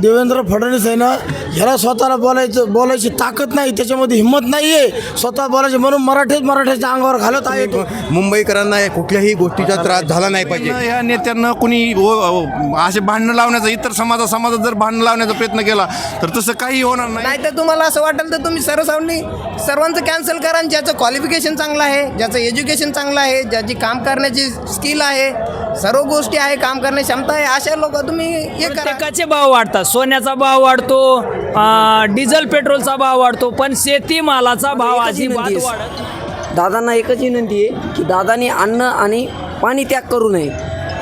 देवेंद्र फडणवीस आहे ना ह्याला स्वतःला बोलायचं बोलायची ताकद नाही त्याच्यामध्ये हिंमत नाही आहे स्वतः बोलायची म्हणून मराठीच मराठ्याच्या अंगावर घालत आहे. मुंबईकरांना कुठल्याही गोष्टीचा त्रास झाला नाही पाहिजे. या नेत्यांना कोणी असे भांडणं लावण्याचा इतर समाजा समाजात जर भांडणं लावण्याचा प्रयत्न केला तर तसं काही होणार नाही. नाही तर तुम्हाला असं वाटेल तर तुम्ही सर्वसावनी सर्वांचं कॅन्सल करा आणि ज्याचं क्वालिफिकेशन चांगलं आहे ज्याचं एज्युकेशन चांगलं आहे ज्याची काम करण्याची स्किल आहे सर्व गोष्टी आहे काम करण्याची क्षमता आहे अशा लोक तुम्ही हे करा. भाव वाढतात. सोन्याचा भाव वाढतो डिझेल पेट्रोलचा भाव वाढतो पण शेतीमालाचा भाव अजिबात वाढत दादांना एकच विनंती आहे की दादानी अन्न आणि पाणी त्याग करू नये.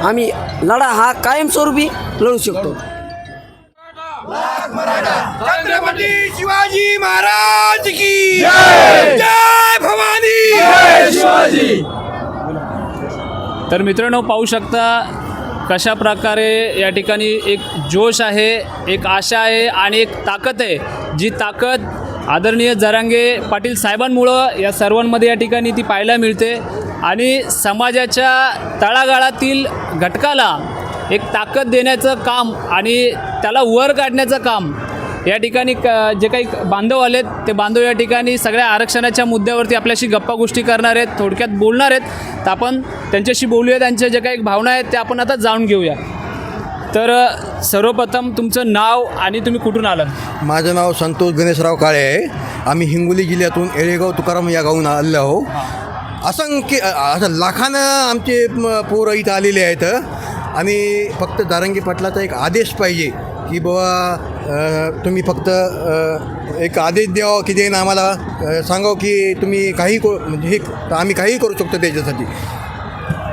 आम्ही लढा हा कायमस्वरूपी लढू शकतो. छत्रपती शिवाजी महाराज की जय! भवानी! तर मित्रांनो पाहू शकता कशा प्रकारे या ठिकाणी एक जोश आहे एक आशा आहे आणि एक ताकद आहे जी ताकद आदरणीय जरांगे पाटील साहेबांमुळं या सर्वांमध्ये या ठिकाणी ती पाहायला मिळते आणि समाजाच्या तळागाळातील घटकाला एक ताकद देण्याचं काम आणि त्याला वर काढण्याचं काम या ठिकाणी क जे काही बांधव आलेत ते बांधव या ठिकाणी सगळ्या आरक्षणाच्या मुद्द्यावरती आपल्याशी गप्पा गोष्टी करणार आहेत थोडक्यात बोलणार आहेत. तर आपण त्यांच्याशी बोलूया त्यांच्या जे काही भावना आहेत त्या आपण आता जाणून घेऊया. तर सर्वप्रथम तुमचं नाव आणि तुम्ही कुठून आलात? माझं नाव संतोष गणेशराव काळे आहे. आम्ही हिंगोली जिल्ह्यातून एळेगाव तुकाराम या गावून आलेलो आहो असंख्य असं लाखानं आमचे पोरं इथं आलेले आहेत. आणि फक्त दारंगी पाटलाचा एक आदेश पाहिजे की बाबा तुम्ही फक्त एक आदेश द्यावा की देणं आम्हाला सांगावं की तुम्ही काही को म्हणजे हे आम्ही काही करू शकतो त्याच्यासाठी.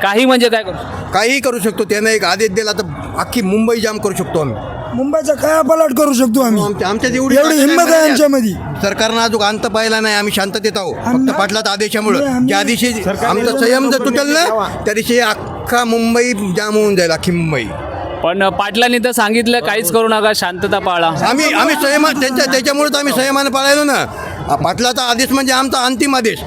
काही म्हणजे काय करू काही करू शकतो. त्यानं एक आदेश दिला तर अख्खी मुंबई जाम करू शकतो आम्ही. मुंबईचा काय पलाट करू शकतो आम्ही? आमच्या आमच्यात एवढी एवढी हिंमत आहे आमच्यामध्ये. सरकारनं अजून अंत पाहिला नाही. आम्ही शांततेत आहोत. फक्त पाटलाच्या आदेशामुळं. ज्या दिवशी आमचा संयम जर तुटेल ना त्या दिवशी अख्खा मुंबई जाम होऊन जाईल अख्खी मुंबई. पण पाटलांनी तर सांगितलं काहीच करू नका शांतता पाळा. आम्ही आम्ही संयमा त्यांच्या त्याच्यामुळेच आम्ही संयमानं पाळायलो ना. पाटलाचा आदेश म्हणजे आमचा अंतिम आदेश.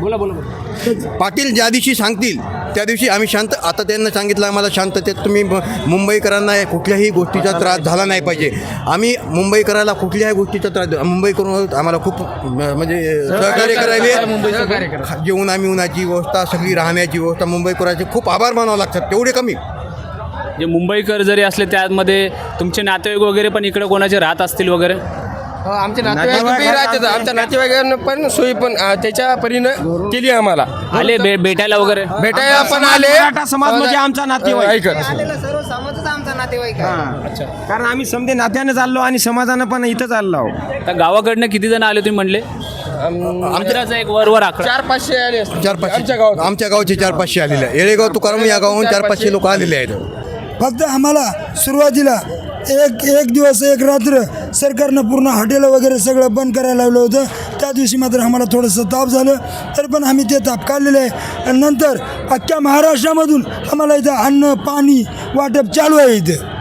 बोला बोला बोला. पाटील ज्या दिवशी सांगतील त्या दिवशी आम्ही शांत आता त्यांना सांगितलं आम्हाला शांततेत तुम्ही मुंबईकरांना कुठल्याही गोष्टीचा त्रास झाला नाही पाहिजे. आम्ही मुंबईकराला कुठल्याही गोष्टीचा त्रास मुंबईकरून आम्हाला खूप म्हणजे सहकार्य करायले खा- जेवण आम्ही उन्हाची व्यवस्था सगळी राहण्याची व्यवस्था मुंबईकराचे खूप आभार मानावं लागतात तेवढे कमी. जे मुंबईकर जरी असले त्यामध्ये तुमचे नातेवाईक वगैरे पण इकडे कोणाचे राहत असतील वगैरे? हो, आमचे नातेवाईक बी राहतात. आमच्या नातेवाईकांना पण सोयी पण अ, त्याच्या परीनं केली आम्हाला. आले भे भेटायला वगैरे? भेटायला पण आले. मराठा समाज म्हणजे आमचा नातेवाईक. ऐकत आलेला सर्व समाजच आमचा नातेवाईक आहे. कारण आम्ही समजे नात्याने चाललो आणि समाजानं पण इथं चाललो आहोत. तर गावाकडनं किती जण आले तुम्ही म्हणले? आमच्याचा एक वरवर आकडा. चार पाचशे आले असतील. चार पाचशे. आमच्या गावात. आमच्या गावचे चार पाचशे आलेले आहे. येळेगाव तुकाराम या गावाहून चार पाचशे लोक आलेले आहेत. फक्त आम्हाला सुरुवातीला एक एक दिवस एक रात्र सरकारनं पूर्ण हॉटेलं वगैरे सगळं बंद करायला लावलं होतं. त्या दिवशी मात्र आम्हाला थोडंसं ताप झालं. तरी पण आम्ही ते ताप काढलेलं आहे. आणि नंतर अख्ख्या महाराष्ट्रामधून आम्हाला इथं अन्न पाणी वाटप चालू आहे इथं.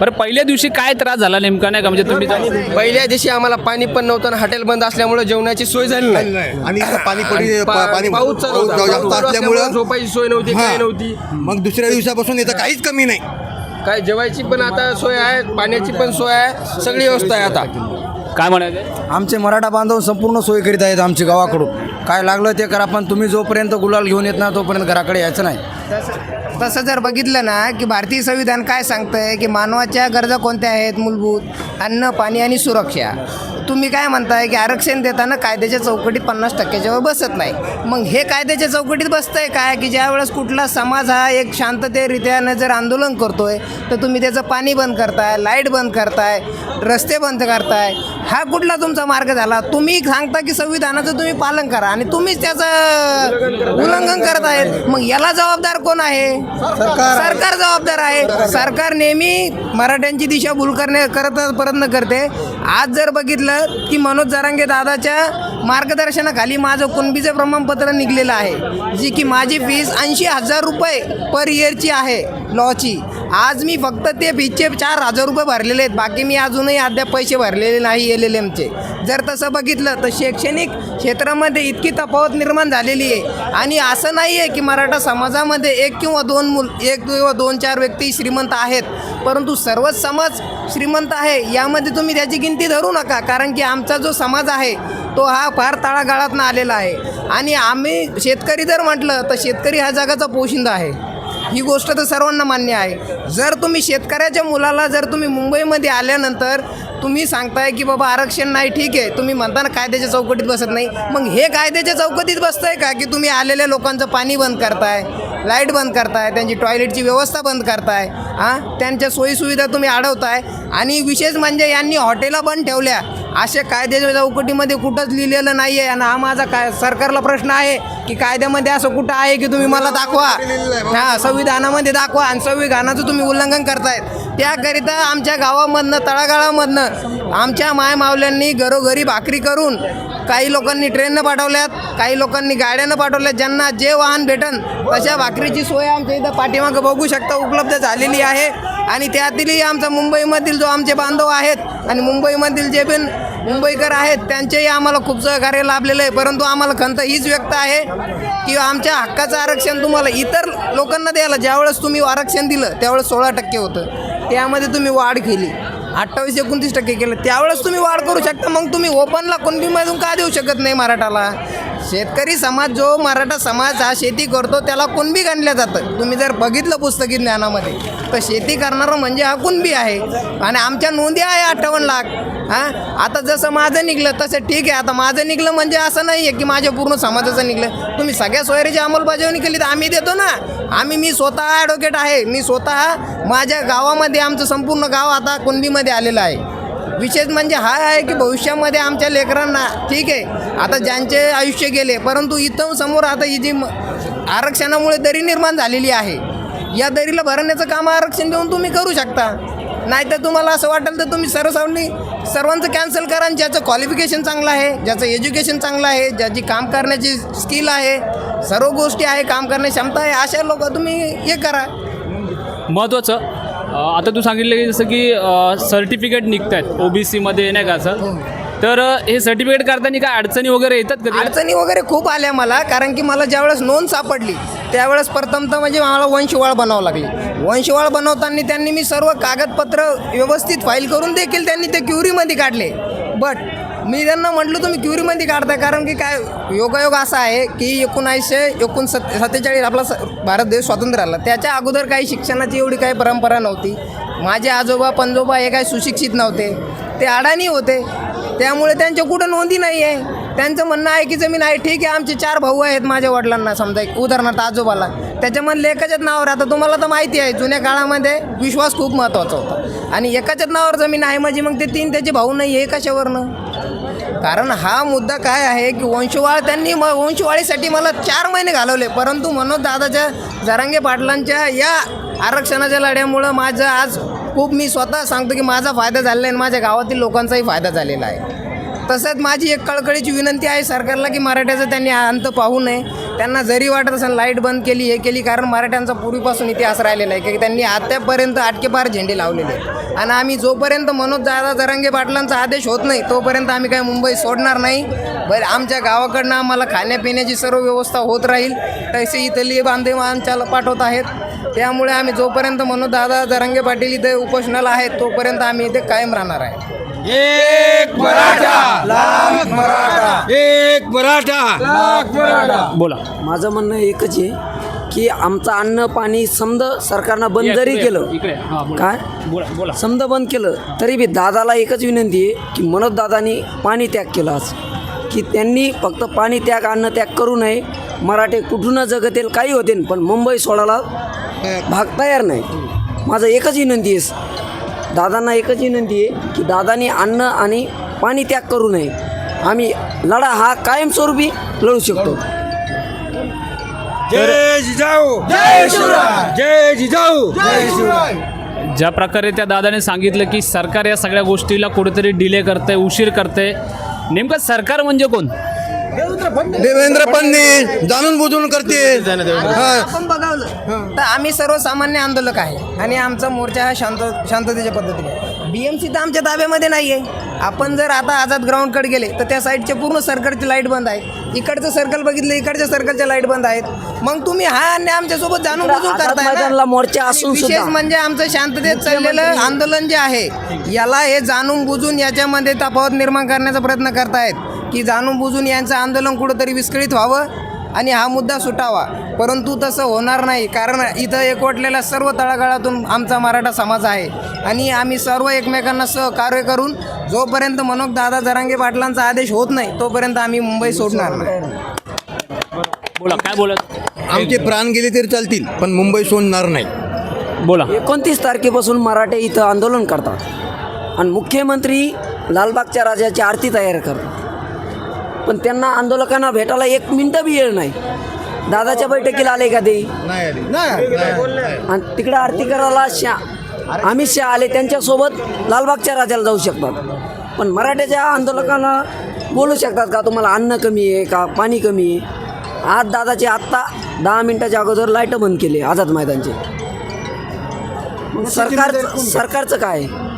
बरं पहिल्या दिवशी काय त्रास झाला नेमका नाही का? म्हणजे तुम्ही पहिल्या दिवशी आम्हाला पाणी पण नव्हतं आणि हॉटेल बंद असल्यामुळे जेवणाची सोय झाली नाही. आणि पाणी पा- पाणी पाऊस चालू पाऊस होता. जास्त पाऊस असल्यामुळं झोपायची सोय नव्हती हां. काय नव्हती. मग दुसऱ्या दिवसापासून इथं काहीच कमी नाही. काय जेवायची पण आता सोय आहे पाण्याची पण सोय आहे सगळी व्यवस्था आहे आता. काय म्हणायचं? आमचे मराठा बांधव संपूर्ण सोय करीत आहेत आमच्या गावाकडून. काय लागलं ते करा पण तुम्ही जोपर्यंत गुलाल घेऊन येत ना तोपर्यंत घराकडे यायचं नाही. तसं जर बघितलं ना की भारतीय संविधान काय सांगतंय की मानवाच्या गरजा कोणत्या आहेत मूलभूत? अन्न पाणी आणि सुरक्षा. तुम्ही काय म्हणताय की आरक्षण देताना कायद्याच्या चौकटीत पन्नास टक्क्याच्यावर बसत नाही. मग हे कायद्याच्या चौकटीत बसतंय काय की ज्या वेळेस कुठला समाज हा एक शांततेरित्यानं जर आंदोलन करतोय तर तुम्ही त्याचं पाणी बंद करताय लाइट बंद करताय रस्ते बंद करताय. हा कुठला तुमचा मार्ग झाला? तुम्ही सांगता की संविधानाचं तुम्ही पालन करा आणि तुम्हीच त्याचं उल्लंघन करत आहेत. मग याला जबाबदार कोण आहे? सरकार जबाबदार आहे. सरकार नेहमी मराठ्यांची दिशाभूल करणे करत प्रयत्न करते. आज जर बघितलं की मनोज जरांगे दादाच्या मार्गदर्शनाखाली माझं कुणबीचं प्रमाणपत्र निघलेलं आहे. जी की माझी फीस ऐंशी हजार रुपये पर इयरची आहे लॉची आज मी फक्त ते फीचे चार हजार रुपये भरलेले आहेत. बाकी मी अजूनही अद्याप पैसे भरलेले नाही एल एल एमचे जर तसं बघितलं तर शैक्षणिक क्षेत्रामध्ये इतकी तफावत निर्माण झालेली आहे. आणि असं नाही आहे की मराठा समाजामध्ये एक किंवा दोन मुल एक किंवा दोन चार व्यक्ती श्रीमंत आहेत. परंतु सर्वच समाज श्रीमंत आहे यामध्ये तुम्ही त्याची गिनती धरू नका. कारण की आमचा जो समाज आहे तो हा फार तळागाळातनं आलेला आहे. आणि आम्ही शेतकरी जर म्हटलं तर शेतकरी हा जगाचा पोशिंदा आहे. ही गोष्ट तर सर्वांना मान्य आहे. जर तुम्ही शेतकऱ्याच्या मुलाला जर तुम्ही मुंबईमध्ये आल्यानंतर तुम्ही सांगताय की बाबा आरक्षण नाही ठीक आहे. तुम्ही म्हणताना कायद्याच्या चौकटीत बसत नाही. मग हे कायद्याच्या चौकटीत बसतंय का की तुम्ही आलेल्या लोकांचं पाणी बंद करताय लाइट बंद करताय त्यांची टॉयलेटची व्यवस्था बंद करताय हां त्यांच्या सोयीसुविधा तुम्ही अडवताय. आणि विशेष म्हणजे यांनी हॉटेला बंद ठेवल्या. अशा कायद्याच्या चौकटीमध्ये कुठंच लिहिलेलं नाही आहे आणि हा माझा काय सरकारला प्रश्न आहे की कायद्यामध्ये असं कुठं आहे की तुम्ही मला दाखवा. हां संविधानामध्ये दाखवा आणि संविधानाचं तुम्ही उल्लंघन करतायत. त्याकरिता आमच्या गावामधनं तळागाळामधनं आमच्या मायमावल्यांनी घरोघरी भाकरी करून काही लोकांनी ट्रेननं पाठवल्यात काही लोकांनी गाड्यानं पाठवल्यात. ज्यांना जे वाहन भेटन तशा भाकरीची सोय आमच्या इथं पाठीमागं बघू शकता उपलब्ध झालेली आहे. आणि त्यातीलही आमचा मुंबईमधील जो आमचे बांधव आहेत आणि मुंबईमधील जे पण मुंबईकर आहेत त्यांचेही आम्हाला खूप सहकार्य लाभलेलं आहे. परंतु आम्हाला खंत हीच व्यक्त आहे की आमच्या हक्काचं आरक्षण तुम्हाला इतर लोकांना द्यायला ज्यावेळेस तुम्ही आरक्षण दिलं त्यावेळेस सोळा टक्के होतं. त्यामध्ये तुम्ही वाढ केली. अठ्ठावीस एकोणतीस टक्के केलं. त्यावेळेस तुम्ही वाढ करू शकता मग तुम्ही ओपनला कुणबीमधून का देऊ शकत नाही मराठाला? शेतकरी समाज जो मराठा समाज हा शेती करतो त्याला कुणबी गणलं जातं? तुम्ही जर बघितलं पुस्तकी ज्ञानामध्ये तर शेती करणारं म्हणजे हा कुणबी आहे. आणि आमच्या नोंदी आहे अठ्ठावन्न लाख. हां? आता जसं माझं निघलं तसं ठीक आहे. आता माझं निघलं म्हणजे असं नाही आहे की माझ्या पूर्ण समाजाचं निघलं. तुम्ही सगळ्या सोयरीची अंमलबजावणी केली तर आम्ही देतो ना. आम्ही मी स्वतः ॲडव्होकेट आहे. मी स्वतः माझ्या गावामध्ये आमचं संपूर्ण गाव आता कुणबीमध्ये आलेलं आहे. विशेष म्हणजे हा आहे की भविष्यामध्ये आमच्या लेकरांना ठीक आहे. आता ज्यांचे आयुष्य गेले परंतु इथं समोर आता ही जी म- आरक्षणामुळे दरी निर्माण झालेली आहे या दरीला भरण्याचं काम आरक्षण देऊन तुम्ही करू शकता. नाहीतर तुम्हाला असं वाटेल तर तुम्ही सर्वसावनी सर्वांचं कॅन्सल करा आणि ज्याचं क्वालिफिकेशन चांगलं आहे ज्याचं एज्युकेशन चांगलं आहे ज्याची काम करण्याची स्किल आहे सर्व गोष्टी आहे काम करण्याची क्षमता आहे अशा लोक तुम्ही हे करा. महत्त्वाचं आता तू सांगितलं की जसं की सर्टिफिकेट निघत आहेत ओ बी सीमध्ये नाही का असं? तर अ, हे सर्टिफिकेट करताना काय अडचणी वगैरे येतात कधी? अडचणी वगैरे खूप आल्या मला कारण की मला ज्यावेळेस नोंद सापडली त्यावेळेस प्रथमतः म्हणजे मला वंशवाळ बनावं लागली. वंशवाळ बनवताना त्यांनी मी सर्व कागदपत्र व्यवस्थित फाईल करून देखील त्यांनी ते क्युरीमध्ये काढले. बट मी त्यांना म्हटलं तुम्ही क्युरीमध्ये काढताय कारण की काय योगायोग असा आहे की एकोणावीसशे एकोण सत् सत्तेचाळीस आपला स भारत देश स्वातंत्र्य आला. त्याच्या अगोदर काही शिक्षणाची एवढी काही परंपरा नव्हती. माझे आजोबा पंजोबा हे काही सुशिक्षित नव्हते. ते अडाणी होते. त्यामुळे त्यांच्या कुठं नोंदी नाही आहे. त्यांचं म्हणणं आहे की जमीन आहे ठीक आहे आमचे चार भाऊ आहेत माझ्या वडिलांना. समजा एक उदाहरणार्थ आजोबाला. त्याच्यामधले एकाच्याच नावावर आता तुम्हाला तर माहिती आहे जुन्या काळामध्ये विश्वास खूप महत्त्वाचा होता. आणि एकाच्याच नावावर जमीन आहे म्हणजे मग ते तीन त्याचे भाऊ नाही आहे कशावरनं? कारण हा मुद्दा काय आहे की वंशवाळ त्यांनी म वंशवाळीसाठी मला चार महिने घालवले. परंतु मनोज दादाच्या जरांगे पाटलांच्या या आरक्षणाच्या लढ्यामुळं माझं आज खूप मी स्वतः सांगतो की माझा फायदा झालेला आहे आणि माझ्या गावातील लोकांचाही फायदा झालेला आहे. तसंच माझी एक कळकळीची विनंती आहे सरकारला की मराठ्याचा त्यांनी अंत पाहू नये. त्यांना जरी वाटत असेल लाइट बंद केली हे केली कारण मराठ्यांचा पूर्वीपासून इतिहास राहिलेला आहे की त्यांनी आतापर्यंत आटकेपार झेंडे लावलेले आहेत. आणि आम्ही जोपर्यंत मनोज दादा जरांगे पाटलांचा आदेश होत नाही तोपर्यंत आम्ही काही मुंबई सोडणार नाही. बरं आमच्या गावाकडनं आम्हाला खाण्यापिण्याची सर्व व्यवस्था होत राहील. तसे इथली बांधव आमच्याला पाठवत आहेत. त्यामुळे आम्ही जोपर्यंत मनोज दादा जरांगे पाटील इथे उपोषणाला आहेत तोपर्यंत आम्ही इथे कायम राहणार आहे. बोला. माझं म्हणणं एकच आहे की आमचं अन्न पाणी समद सरकारनं बंद जरी केलं. काय? समद बंद केलं तरी बी दादाला एकच विनंती आहे की मनोज दादानी पाणी त्याग केला आज. की त्यांनी फक्त पाणी त्याग अन्न त्याग करू नये. मराठे कुठून जगतील काही होते पण मुंबई सोडायला भाग तयार नाही. माझं एकच विनंती आहे दादांना एकच विनंती आहे की दादानी अन्न आणि पाणी त्याग करू नये. आम्ही लढा हा कायमस्वरूपी लढू शकतो. जय जिजाऊ. जय शिवराय. जय जिजाऊ. जय शिवराय. ज्या प्रकारे त्या दादाने सांगितलं की सरकार या सगळ्या गोष्टीला कुठेतरी डिले करते उशीर करते नेमकं सरकार म्हणजे कोण? देवेंद्र फडणवीस. जाणून बुजून करते हा. आपण बघावलं. तर आम्ही सर्वसामान्य आंदोलक आहे आणि आमचा मोर्चा हा शांत शांततेच्या पद्धतीने बी एम सी तर आमच्या ताब्यामध्ये नाही आहे आपण जर आता आझाद ग्राउंडकडे गेले तर त्या साईडचे पूर्ण सर्कलची लाइट बंद आहे इकडचं सर्कल बघितलं इकडच्या सर्कलच्या लाइट बंद आहेत. मग तुम्ही हा अन्याय आमच्यासोबत जाणून बुजून करताय मोर्चा आणि असून विशेष सुद्धा- म्हणजे आमचं शांततेत चाललेलं आंदोलन जे आहे याला हे जाणून बुजून याच्यामध्ये तफावत निर्माण करण्याचा प्रयत्न करतायत. की जाणून बुजून यांचं आंदोलन कुठंतरी विस्कळीत व्हावं आणि हा मुद्दा सुटावा. परंतु तसं होणार नाही कारण इथं एकवटलेल्या सर्व तळागाळातून आमचा मराठा समाज आहे. आणि आम्ही सर्व एकमेकांना सहकार्य करून जोपर्यंत मनोज दादा जरांगे पाटलांचा आदेश होत नाही तोपर्यंत आम्ही मुंबई सोडणार नाही. बोला काय बोलत? आमचे प्राण गेले तरी चालतील पण मुंबई सोडणार नाही. बोला. एकोणतीस तारखेपासून मराठे इथं आंदोलन करतात आणि मुख्यमंत्री लालबागच्या राजाची आरती तयार करतात. पण त्यांना आंदोलकांना भेटायला एक मिनटं बी येळ नाही. दादाच्या बैठकीला आले का ते? आणि तिकडे आरती करायला शा अमित शहा आले त्यांच्यासोबत लालबागच्या राजाला जाऊ शकतात. पण मराठ्याच्या आंदोलकांना बोलू शकतात का? तुम्हाला अन्न कमी आहे का? पाणी कमी आहे? आज दादाचे आत्ता दहा मिनिटाच्या अगोदर लाइट बंद केले आझाद मैदानचे. मग सरकार सरकारचं काय आहे?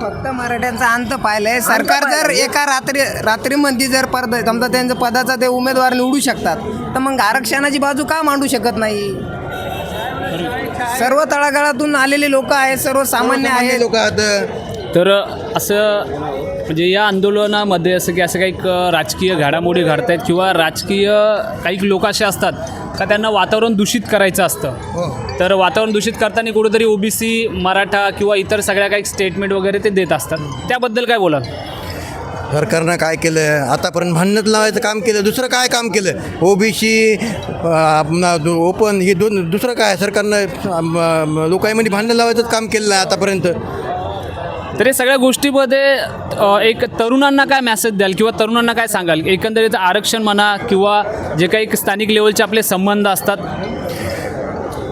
फक्त मराठ्यांचा अंत पाहिलंय. सरकार जर एका रात्री रात्रीमध्ये जर पद समजा त्यांचं पदाचा ते उमेदवार निवडू शकतात तर मग आरक्षणाची बाजू का मांडू शकत नाही? सर्व तळागाळातून आलेले लोक आहेत सर्वसामान्य आहेत. लोक आहेत. तर असं म्हणजे या आंदोलनामध्ये असं की असं काही राजकीय घडामोडी घडत आहेत किंवा राजकीय काही लोक असे असतात का त्यांना वातावरण दूषित करायचं असतं? तर वातावरण दूषित करताना कुठेतरी ओबीसी मराठा किंवा इतर सगळ्या काही स्टेटमेंट वगैरे ते देत असतात. त्याबद्दल काय बोलाल? सरकारनं काय केलं? आतापर्यंत भांडणत लावायचं काम केलं दुसरं काय काम केलं? ओबीसी ओपन हे दोन दुसरं काय? सरकारनं लोकांमध्ये भांडणं लावायचंच काम केलं आहे आतापर्यंत. तर हे सगळ्या गोष्टीमध्ये एक तरुणांना काय मेसेज द्याल किंवा तरुणांना काय सांगाल? एकंदरीत आरक्षण म्हणा किंवा जे काही स्थानिक लेवलचे आपले संबंध असतात.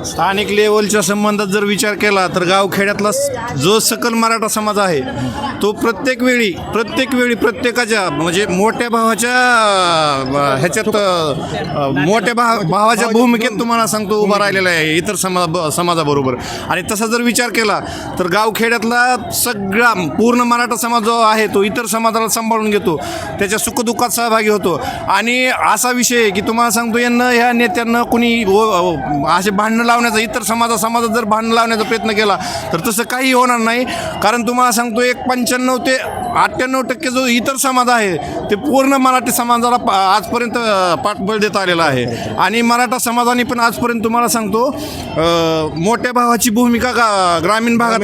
स्थानिक लेवलच्या संबंधात जर विचार केला तर गावखेड्यातला जो सकल मराठा समाज आहे तो प्रत्येक वेळी प्रत्येक वेळी प्रत्येकाच्या म्हणजे मोठ्या भावाच्या ह्याच्यात मोठ्या भाव भावाच्या भूमिकेत तुम्हाला सांगतो उभा राहिलेला आहे इतर समा ब- समाजाबरोबर. आणि तसा जर विचार केला तर गावखेड्यातला सगळा पूर्ण मराठा समाज जो आहे तो इतर समाजाला सांभाळून घेतो. त्याच्या सुखदुःखात सहभागी होतो. आणि असा विषय आहे की तुम्हाला सांगतो यांना ह्या नेत्यांना कुणी असे भांडणं लावण्याचा इतर समाजा समाजात जर भांडणं लावण्याचा प्रयत्न केला तर तसं काही होणार नाही. कारण तुम्हाला सांगतो एक पंच्याण्णव ते अठ्ठ्याण्णव टक्के जो इतर समाज आहे ते पूर्ण मराठी समाजाला पा- आजपर्यंत पाठबळ देत आलेला आहे. आणि मराठा समाजाने पण आजपर्यंत तुम्हाला सांगतो मोठ्या भावाची भूमिका गा ग्रामीण भागात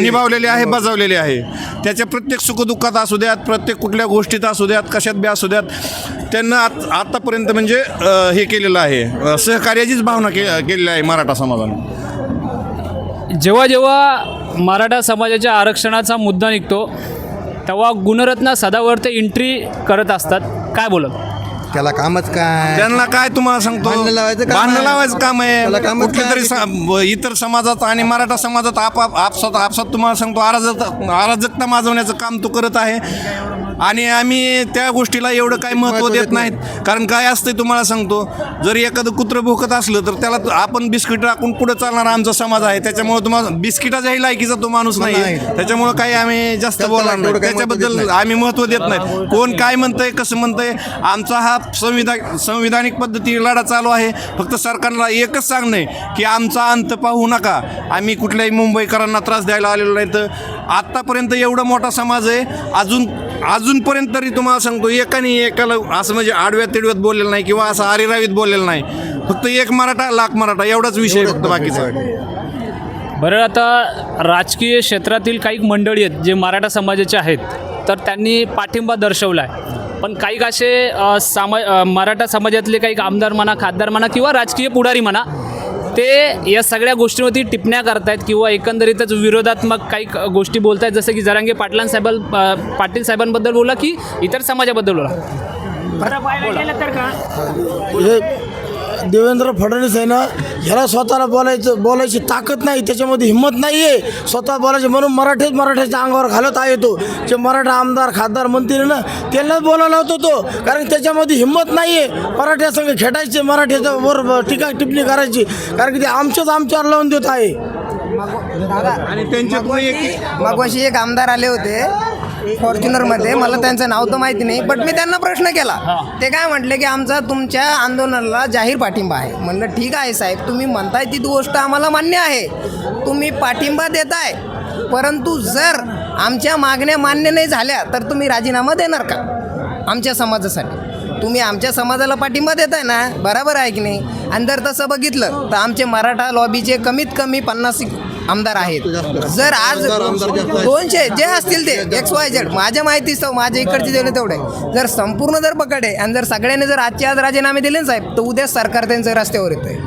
निभावलेली आहे बजावलेली. आहे. त्याच्या प्रत्येक सुखदुःखात असू द्यात प्रत्येक कुठल्या गोष्टीत असू द्यात कशात बी असू द्यात त्यांना आत आत्तापर्यंत म्हणजे हे केलेलं आहे. सहकार्याचीच भावना के केलेली आहे मराठा समाजाने. जेव्हा जेव्हा मराठा समाजाच्या आरक्षणाचा मुद्दा निघतो तेव्हा गुणरत्न सदावर ते एंट्री करत असतात. काय बोलत? त्याला कामच काय? त्यांना काय तुम्हाला सांगतो? भांडणं लावायचं काम भांडणं आहे. लावायचं काम त्याला आहे कामच कुठल्या काय? तरी सा- इतर समाजात आणि मराठा समाजात आपसात आपसात तुम्हाला सांगतो अराजकता अराजकता माजवण्याचं काम तो करत आहे. आणि आम्ही त्या गोष्टीला एवढं काही महत्त्व देत नाहीत. कारण काय असतंय तुम्हाला सांगतो जर एखादं कुत्रं भोकत असलं तर त्याला आपण बिस्किट टाकून पुढे चालणारा आमचा समाज आहे. त्याच्यामुळे तुम्हाला बिस्किटाच्याही लायकीचा तो माणूस नाही. त्याच्यामुळे काही आम्ही जास्त बोलणार नाही. त्याच्याबद्दल. आम्ही महत्त्व देत नाही. कोण काय म्हणतंय कसं म्हणतंय आमचा हा संविधान संविधानिक पद्धती लढा चालू आहे. फक्त सरकारला एकच सांगणं आहे की आमचा अंत पाहू नका. आम्ही कुठल्याही मुंबईकरांना त्रास द्यायला आलेलो नाही तर आत्तापर्यंत एवढा मोठा समाज आहे. अजून अजूनपर्यंत तरी तुम्हाला सांगतो एकाने एकाला असं म्हणजे आडव्यात तिडव्यात बोललेलं नाही किंवा असं आरिरावीत बोललेलं नाही. फक्त एक मराठा लाख मराठा एवढाच विषय फक्त बाकीचा. बरं आता राजकीय क्षेत्रातील काही मंडळी आहेत जे मराठा समाजाचे आहेत तर त्यांनी पाठिंबा दर्शवला आहे पण काही असे सामा मराठा समाजातले काही आमदार म्हणा खासदार म्हणा किंवा राजकीय पुढारी म्हणा ते या सगळ्या गोष्टीवरती टिप्पण्या करतायत किंवा एकंदरीतच विरोधात्मक काही गोष्टी बोलतायत जसं की जरांगे पाटलां साहेब पाटील साहेबांबद्दल बोला की इतर समाजाबद्दल बोला. तर का? हे देवेंद्र फडणवीस आहे ना ह्याला स्वतःला बोलायचं बोलायची ताकद नाही त्याच्यामध्ये हिंमत नाही आहे स्वतः बोलायचे म्हणून मराठीच मराठ्याच्या अंगावर घालत आहे तो जे मराठा आमदार खासदार मंत्री आहे ना त्यांनाच बोलायला होतो तो कारण त्याच्यामध्ये हिंमत नाही आहे मराठ्यासंग खेटायचे मराठ्याच्या वर टीका टिप्पणी करायची कारण की ते आमच्याच आमच्यावर लावून देत आहे आणि त्यांच्यातून एक मग एक आमदार आले होते फॉर्च्युनरमध्ये. मला त्यांचं नाव तर माहिती नाही बट मी त्यांना प्रश्न केला. ते काय म्हटले की आमचा तुमच्या आंदोलनाला जाहीर पाठिंबा आहे. म्हणलं ठीक आहे साहेब तुम्ही म्हणताय ती गोष्ट आम्हाला मान्य आहे. तुम्ही पाठिंबा देताय परंतु जर आमच्या मागण्या मान्य नाही झाल्या तर तुम्ही राजीनामा देणार का आमच्या समाजासाठी? तुम्ही आमच्या समाजाला पाठिंबा देताय ना? बरोबर आहे की नाही? आणि जर तसं बघितलं तर आमचे मराठा लॉबीचे कमीत कमी पन्नास आमदार आहेत. जर आज दोनशे जे असतील ते एक्स वाय झेड माझ्या माहितीस्तव माझ्या इकडचे दिले तेवढे. जर संपूर्ण जर पकडे आणि जर सगळ्यांनी जर आजचे आज राजीनामे दिले ना साहेब तर उद्या सरकार त्यांचं रस्त्यावर येतंय.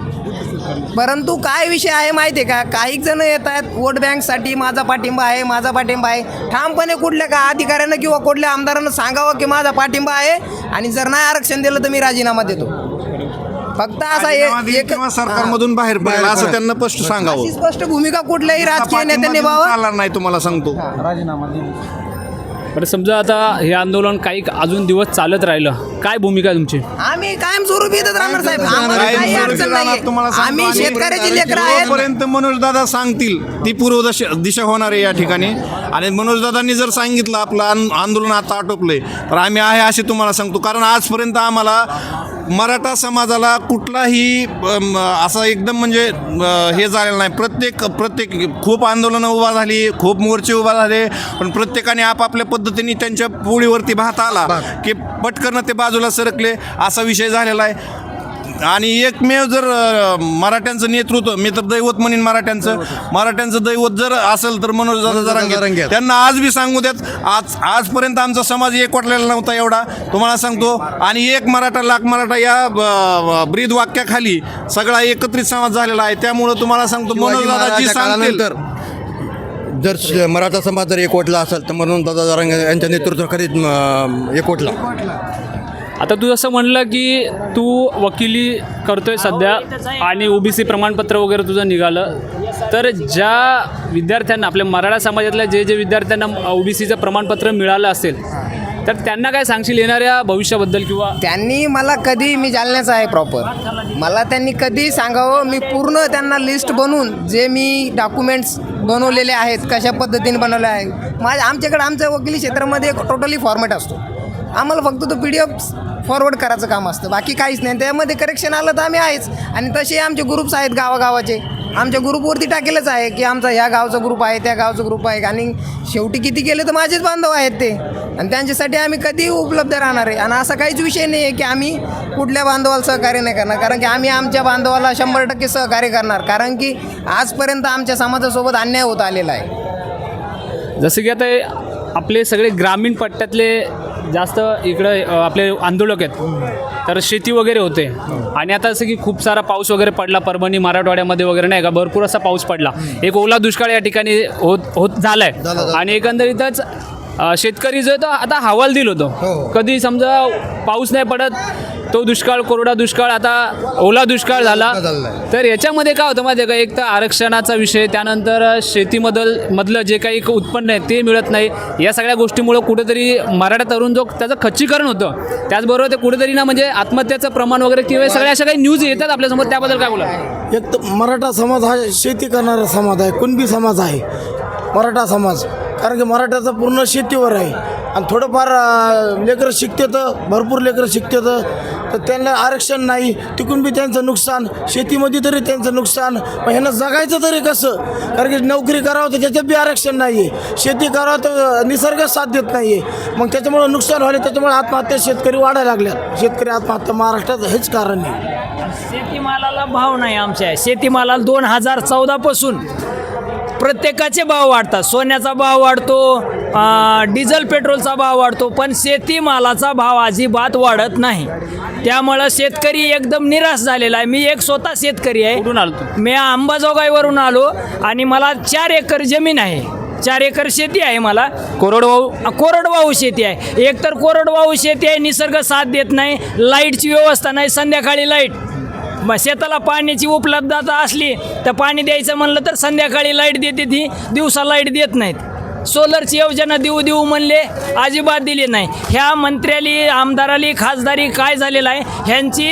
परंतु काय विषय आहे माहिती आहे का? काही जण येत आहेत वोट बँकसाठी माझा पाठिंबा आहे माझा पाठिंबा आहे. ठामपणे कुठल्या का अधिकाऱ्यानं किंवा कुठल्या आमदारानं सांगावं की माझा पाठिंबा आहे आणि जर नाही आरक्षण दिलं तर मी राजीनामा देतो. फक्त असा एक किंवा सरकारमधून बाहेर पडेल असं त्यांना स्पष्ट अशी सांगावं. स्पष्ट भूमिका कुठल्याही राजकीय नेत्यांनी व्हावं चालणार नाही तुम्हाला सांगतो. बरं समजा आता हे आंदोलन काही अजून दिवस चालत राहिलं. काय भूमिका आहे तुमची? आम्ही कायमस्वरूपी येतच राहणार साहेब. आम्हाला काय काही स्वरूपी अडचण राहणार नाही तुम्हाला सांगतो आम्ही आणि शेतकऱ्याची लेकरं आहेत. जोपर्यंत मनोज दादा सांगतील ती पूर्व दश- दिशा होणार आहे या ठिकाणी. आणि मनोज दादांनी जर सांगितलं आपलं आंदोलन आता आटोपलंय तर आम्ही आहे असे तुम्हाला सांगतो. कारण आजपर्यंत आम्हाला मराठा समाजाला कुठलाही असा एकदम म्हणजे हे झालेलं नाही. प्रत्येक प्रत्येक खूप आंदोलनं उभा झाली खूप मोर्चे उभा झाले पण प्रत्येकाने आपापल्या पद्धतीने त्यांच्या पोळीवरती भात आला की पटकन ते बाजूला सरकले असा विषय झालेला आहे. आणि एकमेव जर अ, मराठ्यांचं नेतृत्व मी तर दैवत म्हणेन मराठ्यांचं. मराठ्यांचं दैवत जर असेल तर मनोज दादा जरांगे. जरांगे. त्यांना आज बी सांगू द्यात आज आजपर्यंत आमचा समाज एकवटलेला नव्हता एवढा. तुम्हाला सांगतो आणि एक मराठा लाख मराठा या ब्रीद वाक्याखाली सगळा एकत्रित समाज झालेला आहे. त्यामुळं तुम्हाला सांगतो मनोज शिवाजी दादा जी महाराजांच्या सांगतील. काळानंतर जर श- मराठा समाज जर एकवटला असेल तर म्हणून दादा जरांग यांच्या नेतृत्वाखाली अं, एकवटला. आता तू जसं म्हणलं की तू वकिली करतोय सध्या आणि ओबीसी प्रमाणपत्र वगैरे तुझं निघालं. तर ज्या विद्यार्थ्यांना आपल्या मराठा समाजातल्या जे जे विद्यार्थ्यांना ओबीसीचं प्रमाणपत्र मिळालं असेल तर त्यांना काय सांगशील येणाऱ्या भविष्याबद्दल किंवा? त्यांनी मला कधी मी जालन्याचा आहे प्रॉपर मला त्यांनी कधी सांगावं मी पूर्ण त्यांना लिस्ट बनवून जे मी डॉक्युमेंट्स बनवलेले आहेत कशा पद्धतीने बनवले आहे माझ्या आमच्याकडे आमच्या वकिली क्षेत्रामध्ये एक टोटली फॉर्मॅट असतो. आम्हाला फक्त तो पी डी एफ फॉरवर्ड करायचं काम असतं. बाकी काहीच नाही. त्यामध्ये करेक्शन आलं तर आम्ही आहेच. आणि तसे आमचे ग्रुप्स आहेत गावागावाचे. आमच्या ग्रुपवरती टाकेलच आहे की आमचा ह्या गावचा ग्रुप आहे त्या गावचा ग्रुप आहे. आणि शेवटी किती केले तर माझेच बांधव आहेत ते. आणि त्यांच्यासाठी आम्ही कधीही उपलब्ध राहणार आहे. आणि असा काहीच विषय नाही आहे की आम्ही कुठल्या बांधवाला सहकार्य नाही करणार. कारण की आम्ही आमच्या बांधवाला शंभर टक्के सहकार्य करणार. कारण की आजपर्यंत आमच्या समाजासोबत अन्याय होत आलेला आहे. जसं की आता आपले सगळे ग्रामीण पट्ट्यातले जास्त इकडं आपले आंदोलक आहेत. तर शेती वगैरे होते. आणि आता असं की खूप सारा पाऊस वगैरे पडला. परभणी मराठवाड्यामध्ये वगैरे नाही का भरपूर असा पाऊस पडला. एक ओला दुष्काळ या ठिकाणी होत होत झाला आहे आणि एकंदरीतच अ, शेतकरी जो आहे तो आता हवालदिल होतो. कधी समजा पाऊस नाही पडत तो दुष्काळ कोरडा दुष्काळ आता ओला दुष्काळ झाला. तर याच्यामध्ये काय होतं माहिती आहे का? एक तर आरक्षणाचा विषय त्यानंतर शेतीमधल मधलं जे काही उत्पन्न आहे ते मिळत नाही. या सगळ्या गोष्टीमुळं कुठेतरी मराठा तरुण जो त्याचं खच्चीकरण होतं त्याचबरोबर ते कुठेतरी ना म्हणजे आत्महत्याचं प्रमाण वगैरे किंवा सगळ्या अशा काही न्यूज येतात आपल्यासमोर त्याबद्दल काय बोला एक तर मराठा समाज हा शेती करणारा समाज आहे कुणबी समाज आहे. मराठा समाज. कारण की मराठ्याचं पूर्ण शेतीवर आहे. आणि थोडंफार लेकरं शिकते तर भरपूर लेकरं शिकते तर त्यांना आरक्षण नाही. तिकून बी त्यांचं नुकसान. शेतीमध्ये तरी त्यांचं नुकसान. मग ह्यांना जगायचं तरी कसं? कारण की नोकरी करावं तर त्याच्यात बी आरक्षण नाही आहे शेती करावं तर निसर्ग साथ देत नाही आहे मग त्याच्यामुळं नुकसान व्हायला त्याच्यामुळे आत्महत्या शेतकरी वाढायला लागल्या शेतकरी आत्महत्या महाराष्ट्राचं हेच कारण आहे. शेतीमालाला भाव नाही आमच्या. शेतीमालाला दोन हजार चौदापासून प्रत्येकाचे भाव वाढतात. सोन्याचा भाव वाढतो डिझेल पेट्रोलचा भाव वाढतो पण शेतीमालाचा भाव अजिबात वाढत नाही. त्यामुळं शेतकरी एकदम निराश झालेला आहे. मी एक स्वतः शेतकरी आहे. आलो मी अंबाजोगाईवरून आलो आणि मला चार एकर जमीन आहे. चार एकर शेती आहे मला. कोरडवाहू? कोरडवाहू शेती आहे. एक तर कोरडवाहू शेती आहे निसर्ग साथ देत नाही लाईटची व्यवस्था नाही संध्याकाळी लाइट. मग शेताला पाण्याची उपलब्धता असली तर पाणी द्यायचं म्हणलं तर संध्याकाळी लाइट देते ती दिवसा लाइट देत नाहीत. सोलरची योजना देऊ देऊ म्हणले अजिबात दिली नाही. ह्या मंत्र्याली आमदाराली खासदारी काय झालेलं आहे? ह्यांची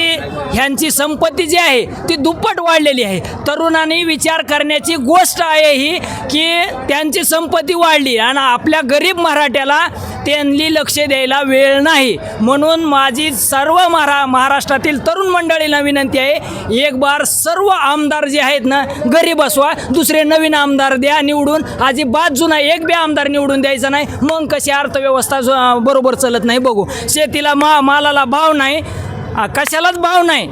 ह्यांची संपत्ती जी आहे ती दुप्पट वाढलेली आहे. तरुणांनी विचार करण्याची गोष्ट आहे ही की त्यांची संपत्ती वाढली आणि आपल्या गरीब मराठ्याला त्यांनी लक्ष द्यायला वेळ नाही. म्हणून माझी सर्व महारा महाराष्ट्रातील तरुण मंडळीला विनंती आहे एक बार सर्व आमदार जे आहेत ना गरीब असवा दुसरे नवीन आमदार द्या निवडून अजिबात जुना एक बी आमदार निवडून द्यायचा नाही. मग कशी अर्थव्यवस्था बरोबर चालत नाही बघू. शेतीला मा मालाला भाव नाही. कशालाच भाव नाही.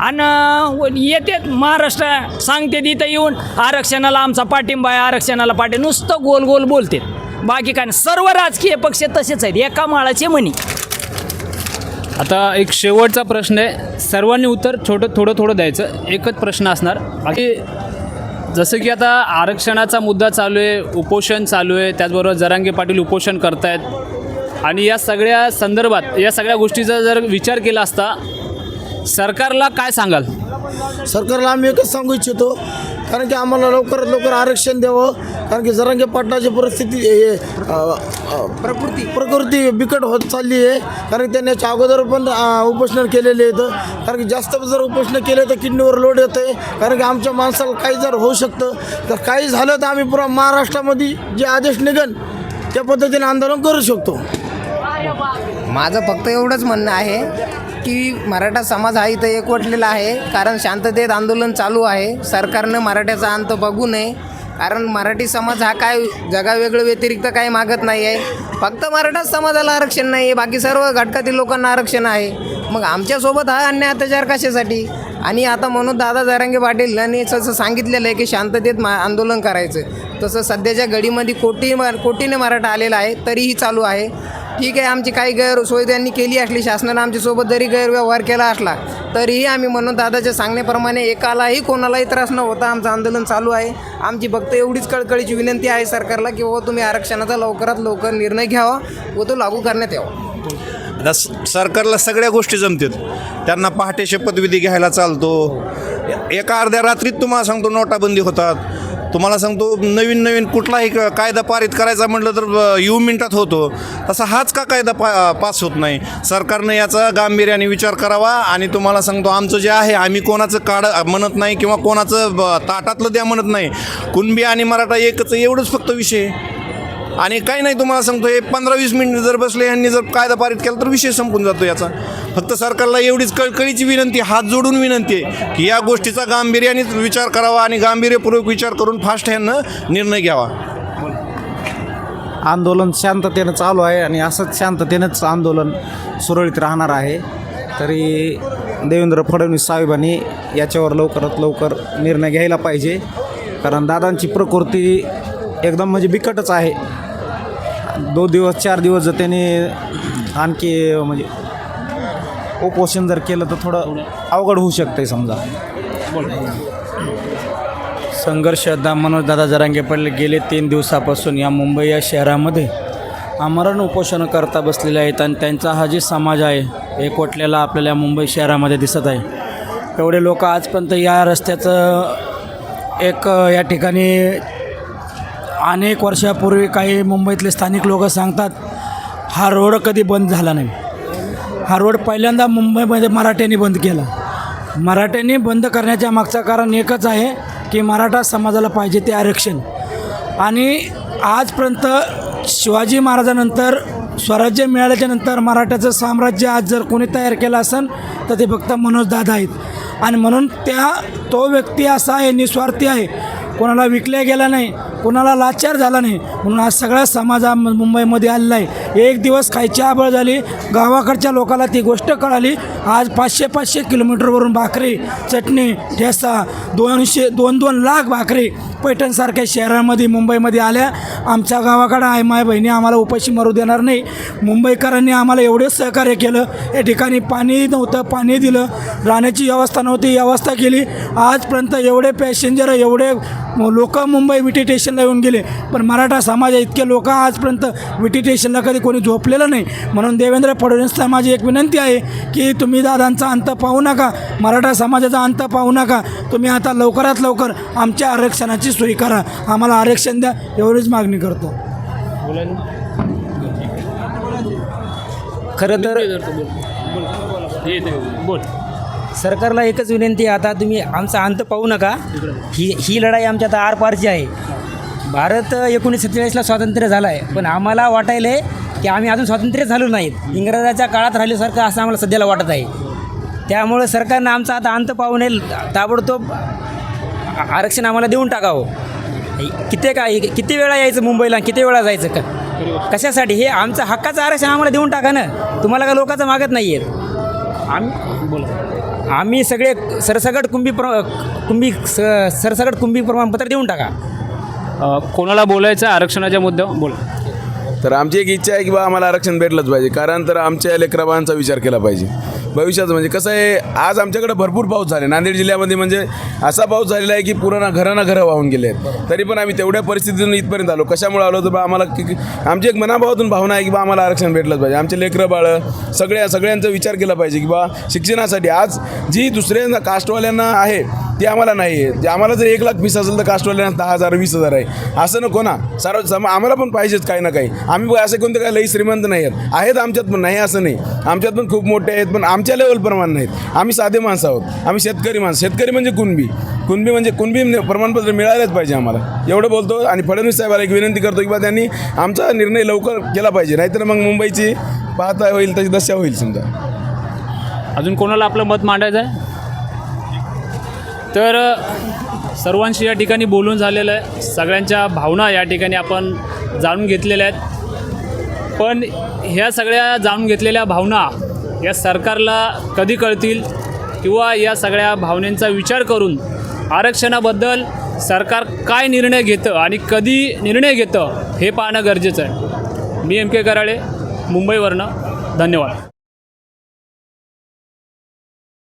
आणि येते महाराष्ट्र सांगते तिथं येऊन आरक्षणाला आमचा पाठिंबा आहे आरक्षणाला पाठी नुसतं गोल गोल बोलते बाकी काय सर्व राजकीय पक्ष तसेच आहेत. एका माळाचे म्हणी. आता एक शेवटचा प्रश्न आहे. सर्वांनी उत्तर छोटं थोडं थोडं द्यायचं. एकच प्रश्न असणार. बाकी जसं की आता आरक्षणाचा मुद्दा चालू आहे उपोषण चालू आहे त्याचबरोबर जरांगे पाटील उपोषण करतायत. आणि या सगळ्या संदर्भात या सगळ्या गोष्टीचा जर विचार केला असता सरकारला काय सांगाल? सरकारला आम्ही एकच सांगू इच्छितो कारण की आम्हाला लवकरात लवकर आरक्षण द्यावं कारण की जरांगे पाटलाची परिस्थिती हे, प्रकृती. प्रकृती बिकट होत चालली आहे कारण की त्यांनी याच्या अगोदर पण उपोषण केलेले आहेत. कारण की जास्त जर उपोषण केले तर किडनीवर लोड येतं आहे कारण की आमच्या माणसाला काही जर होऊ शकतं तर काही झालं तर आम्ही पुरा महाराष्ट्रामध्ये जे आदेश निघन त्या पद्धतीने आंदोलन करू शकतो. माझं फक्त एवढंच म्हणणं आहे की मराठा समाज हा इथं एकवटलेला आहे. कारण शांततेत आंदोलन चालू आहे. सरकारनं मराठ्याचा अंत बघू नये. कारण मराठी समाज हा काय जगावेगळं व्यतिरिक्त काही मागत नाही आहे फक्त मराठा समाजाला आरक्षण नाही आहे बाकी सर्व घटकातील लोकांना आरक्षण आहे. मग आमच्यासोबत हा अन्याय अत्याचार कशासाठी? आणि आता म्हणून दादा जरांगे पाटील यांनी जसं सांगितलेलं आहे की शांततेत मा आंदोलन करायचं. तसं सध्याच्या घडीमध्ये कोटी कोटीने मराठा आलेला आहे. तरीही चालू आहे. ठीक आहे आमची काही गैरसोय त्यांनी केली असली शासनानं आमच्यासोबत जरी गैरव्यवहार केला असला तरीही आम्ही म्हणून दादाच्या सांगण्याप्रमाणे एकालाही कोणालाही त्रास न होता आमचं आंदोलन चालू आहे. आमची फक्त एवढीच कळकळीची विनंती आहे सरकारला की बाबा तुम्ही आरक्षणाचा लवकरात लवकर निर्णय घ्यावा व तो लागू करण्यात यावा. आता सरकारला सगळ्या गोष्टी जमतात. त्यांना पहाटे शपथविधी घ्यायला चालतो. एका अर्ध्या रात्रीत तुम्हाला सांगतो नोटाबंदी होतात. तुम्हाला सांगतो नवीन नवीन कुठलाही क- कायदा पारित करायचा म्हटलं तर यू मिनटात होतो. तसा हाच का कायदा पा पास होत नाही? सरकारनं याचा गांभीर्याने विचार करावा आणि तुम्हाला सांगतो आमचं जे आहे आम्ही कोणाचं काढ म्हणत नाही किंवा कोणाचं ब- ताटातलं द्या म्हणत नाही. कुणबी आणि मराठा एकच एवढंच फक्त विषय. आहे. आणि काही नाही तुम्हाला सांगतो हे पंधरा वीस मिनिट जर बसले यांनी जर कायदा पारित केला तर विषय संपून जातो याचा. फक्त सरकारला एवढीच कळकळीची विनंती हात जोडून विनंती आहे की या गोष्टीचा गांभीर्याने विचार करावा आणि गांभीर्यपूर्वक विचार करून फास्ट ह्यानं निर्णय घ्यावा. आंदोलन शांततेनं चालू आहे आणि असंच शांततेनंच आंदोलन सुरळीत राहणार आहे. तरी देवेंद्र फडणवीस साहेबांनी याच्यावर लवकरात लवकर निर्णय घ्यायला पाहिजे. कारण दादांची प्रकृती एकदम म्हणजे बिकटच आहे. दोन दिवस चार दिवस जर त्यांनी आणखी म्हणजे उपोषण जर केलं तर थोडं अवघड होऊ शकतं समजा. संघर्ष दा मनोजदादा जरांगे पडले. गेले तीन दिवसापासून या मुंबई या शहरामध्ये आमरण उपोषण करता बसलेले आहेत आणि त्यांचा हा जे समाज आहे एकवटलेला आपल्याला मुंबई शहरामध्ये दिसत आहे. एवढे लोक आजपर्यंत या रस्त्याचं एक या ठिकाणी अनेक वर्षापूर्वी काही मुंबईतले स्थानिक लोक सांगतात हा रोड कधी बंद झाला नाही. हा रोड पहिल्यांदा मुंबईमध्ये मराठ्यांनी बंद केला. मराठ्यांनी बंद करण्याच्या मागचं कारण एकच आहे की मराठा समाजाला पाहिजे ते आरक्षण. आणि आजपर्यंत शिवाजी महाराजानंतर स्वराज्य मिळाल्याच्या नंतर मराठ्याचं साम्राज्य आज जर कोणी तयार केलं असेल तर ते फक्त मनोजदादा आहेत. आणि म्हणून त्या तो व्यक्ती असा आहे निस्वार्थी आहे. कोणाला विकल्या गेला नाही कोणाला लाचार झाला नाही. म्हणून आज सगळा समाज हा मुंबईमध्ये आलेला आहे. एक दिवस खायची आबळ झाली गावाकडच्या लोकाला ती गोष्ट कळाली. आज पाचशे पाचशे किलोमीटरवरून भाकरी चटणी ठेसा दोनशे दोन दोन लाख भाकरी पैठणसारख्या शहरामध्ये मुंबईमध्ये आल्या. आमच्या गावाकडं आहे माय बहिणी आम्हाला उपाशी मरू देणार नाही. मुंबईकरांनी आम्हाला एवढंच सहकार्य केलं. या ठिकाणी पाणी नव्हतं पाणी दिलं. राहण्याची व्यवस्था नव्हती व्यवस्था केली. आजपर्यंत एवढे पॅसेंजर एवढे लोक मुंबई विटी स्टेशनला येऊन गेले. पण मराठा समाज इतके लोक आजपर्यंत विटी स्टेशनला कधी कोणी झोपलेलं नाही. म्हणून देवेंद्र फडणवीसला माझी एक विनंती आहे की तुम्ही दादांचा अंत पाहू नका मराठा समाजाचा अंत पाहू नका. तुम्ही आता लवकरात लवकर आमच्या आरक्षणाची सोय करा. आम्हाला आरक्षण द्या एवढीच मागणी करतो. खरं तर बोल सरकारला एकच विनंती आहे आता तुम्ही आमचा अंत पाहू नका. ही ही लढाई आमच्या आता आरपारची आहे. भारत एकोणीसशे सत्तेचाळीसला स्वातंत्र्य झालं आहे पण आम्हाला वाटायलं आहे की आम्ही अजून स्वातंत्र्य झालो नाहीत. इंग्रजाच्या काळात राहिल्यासारखं असं आम्हाला सध्याला वाटत आहे. त्यामुळे सरकारनं आमचा आता अंत पाहू नये ताबडतोब आरक्षण आम्हाला देऊन टाकावं. किती काय किती वेळा यायचं मुंबईला किती वेळा जायचं? का कशासाठी? हे आमचं हक्काचं आरक्षण आम्हाला देऊन टाका ना. तुम्हाला का लोकांचं मागत नाही आहेत आम्ही बोला. आम्ही सगळे सरसकट कुंभी प्र कुंभी स सरसकट कुंभी प्रमाणपत्र देऊन टाका. कोणाला बोलायचं आरक्षणाच्या मुद्द्यावर? बोल. तर आमची एक इच्छा आहे की बा आम्हाला आरक्षण भेटलंच पाहिजे. कारण तर आमच्या लेकराबांचा विचार केला पाहिजे. भविष्याचं म्हणजे कसं आहे आज आमच्याकडे भरपूर पाऊस झाले. नांदेड जिल्ह्यामध्ये म्हणजे असा पाऊस झालेला आहे की पुराणा घरांना घरं वाहून गेले आहेत. तरी पण आम्ही तेवढ्या परिस्थितीतून इथपर्यंत आलो. कशामुळे आलो तर बा आम्हाला की आमची एक मनाभावातून भावना आहे की बा आम्हाला आरक्षण भेटलंच पाहिजे. आमचे लेकरं बाळं सगळ्या सगळ्यांचा विचार केला पाहिजे की बा शिक्षणासाठी आज जी दुसऱ्यांना कास्टवाल्यांना आहे ती आम्हाला नाही आहे. जे आम्हाला जर एक लाख फीस असेल तर कास्टवाल्यांना दहा हजार वीस हजार आहे. असं नको ना. सर्व सम आम्हाला पण पाहिजेच काही ना काही. आम्ही असे कोणते काही लई श्रीमंत नाही आहेत. आहेत आमच्यात पण नाही असं नाही. आमच्यात पण खूप मोठे आहेत पण आम आमच्या लेवलप्रमाणे नाहीत. आम्ही साधे माणसं आहोत. आम्ही शेतकरी माणसं. शेतकरी म्हणजे कुणबी. कुणबी म्हणजे कुणबी म्हणजे प्रमाणपत्र मिळालंच पाहिजे आम्हाला. एवढं बोलतो आणि फडणवीस साहेबाला एक विनंती करतो की बा त्यांनी आमचा निर्णय लवकर केला पाहिजे. नाहीतर मग मुंबईची पाहता होईल तशी दशा होईल समजा. अजून कोणाला आपलं मत मांडायचं आहे तर सर्वांशी या ठिकाणी बोलून झालेलं आहे. सगळ्यांच्या भावना या ठिकाणी आपण जाणून घेतलेल्या आहेत. पण ह्या सगळ्या जाणून घेतलेल्या भावना या सरकारला कधी कळतील किंवा या सगळ्या भावनेंचा विचार करून आरक्षणाबद्दल सरकार काय निर्णय घेतं आणि कधी निर्णय घेतं हे पाहणं गरजेचं आहे. मी एम के कराळे मुंबईवरनं. धन्यवाद.